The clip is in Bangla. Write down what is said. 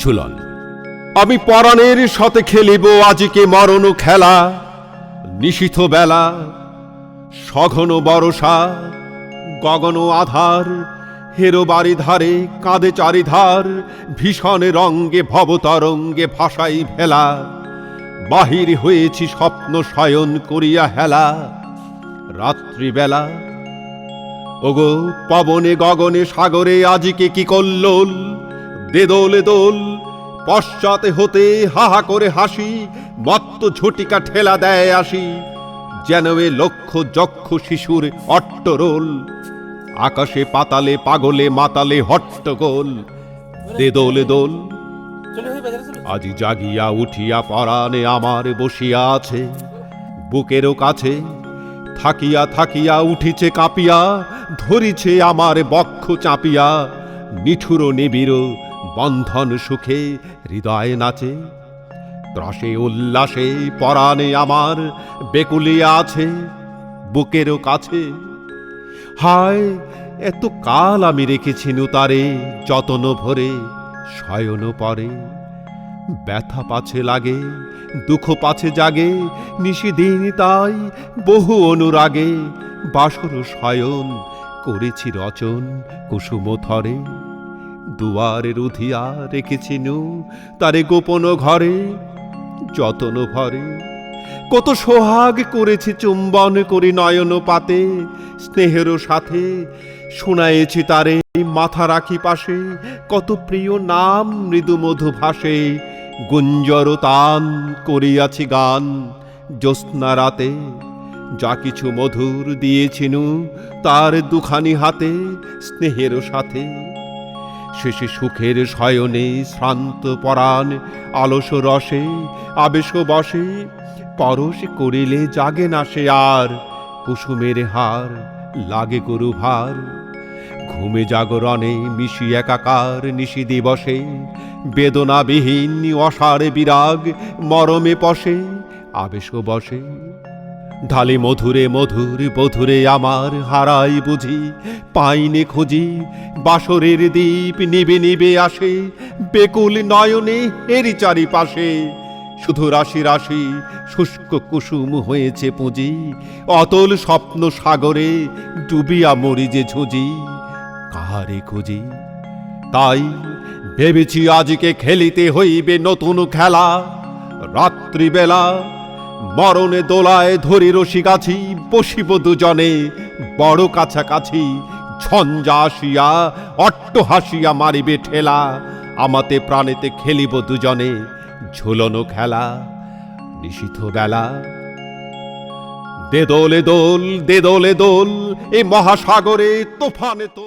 ঝুলন। আমি পরাণের সাথে খেলিব, আজকে মরণ খেলা, নিশীথ বেলা, সঘন বরষা, গগন আধার, হেরো বাড়ি ধারে কাঁদে চারিধার, ভীষণ রঙ্গে ভবতরঙ্গে ভাসাই ভেলা, বাহির হয়েছি স্বপ্ন শয়ন করিয়া হেলা রাত্রিবেলা ওগো, পবনে, গগনে, সাগরে, আজকে কি কল্লোল? দোলে দোল পশ্চাতে হতে হাহা করে হাসি, মত্ত ঝটিকা ঠেলা দেয় আসি, যেন এ লক্ষ যক্ষ শিশুর অট্টরোল, আকাশে পাতালে, পাগলে মাতালে হট্টগোল। দে দোলে দোল, আজি জাগিয়া উঠিয়া পরাণে আমার বসিয়া আছে, বুকেরও কাছে থাকিয়া থাকিয়া উঠিছে কাঁপিয়া, ধরিছে আমার বক্ষ চাপিয়া, নিঠুর নিবিড় বন্ধন সুখে, হৃদয় নাচে। ত্রাসে, উল্লাসে, পরাণে আমার বেকুলিয়া আছে বুকেরও কাছে। হায়, এত কাল আমি রেখেছি তারে যতন ভরে, শয়ন পরে। ব্যথা পাছে লাগে, দুঃখ পাছে জাগে, নিশিদিন তাই বহু অনুরাগে, বাসর শয়ন করেছি রচন কুসুম থরে। দুয়ারে রুধিয়া রেখেছি নু তারে গোপন ঘরে যতন ভরে। কত সোহাগ করেছি চুম্বন করি নয়ন পাতে, স্নেহেরও সাথে শোনায়েছি তারে মাথা রাখি পাশে। কত প্রিয় নাম মৃদু মধু ভাসে গুঞ্জর তান করিয়াছি গান জ্যোৎস্না রাতে। যা কিছু মধুর দিয়েছিনু, তার দুখানি হাতে স্নেহেরও সাথে। শেষে সুখের শয়নে শ্রান্ত পরাণ, আলস রসে, আবেশ বসে। পরশ করিলে জাগে না সে আর, কুসুমের হার লাগে গরু ভার। ঘুমে জাগরণে মিশি একাকার, নিশি দিবসে। বেদনাবিহীন, অসার বিরাগ, মরমে পশে। আবেশ বসে ঢালি মধুরে মধুর বধুরে আমার হারাই বুঝি, পাইনে খুঁজি, বাসরের দ্বীপ নিবে নিবে আসে, বেকুল নয়নে এরি চারিপাশে। শুধু রাশি রাশি শুষ্ক কুসুম হয়েছে পুঁজি, অতল স্বপ্ন সাগরে ডুবিয়া মরি যে ঝুঁজি। কাহারে খুঁজি? তাই ভেবেছি আজকে খেলিতে হইবে নতুন খেলা। রাত্রিবেলা মরণে দোলায় ধরি রশি গাছি বসিব দুজনে বড় কাছাকাছি। ঝঞ্ঝা আসিয়া, অট্ট হাসিয়া মারিবে ঠেলা। আমাতে প্রাণেতে খেলিব দুজনে ঝুলনো খেলা নিশীথ বেলা। দে দোলে দোল দেদোলে দোল এ মহাসাগরে তোফানে তো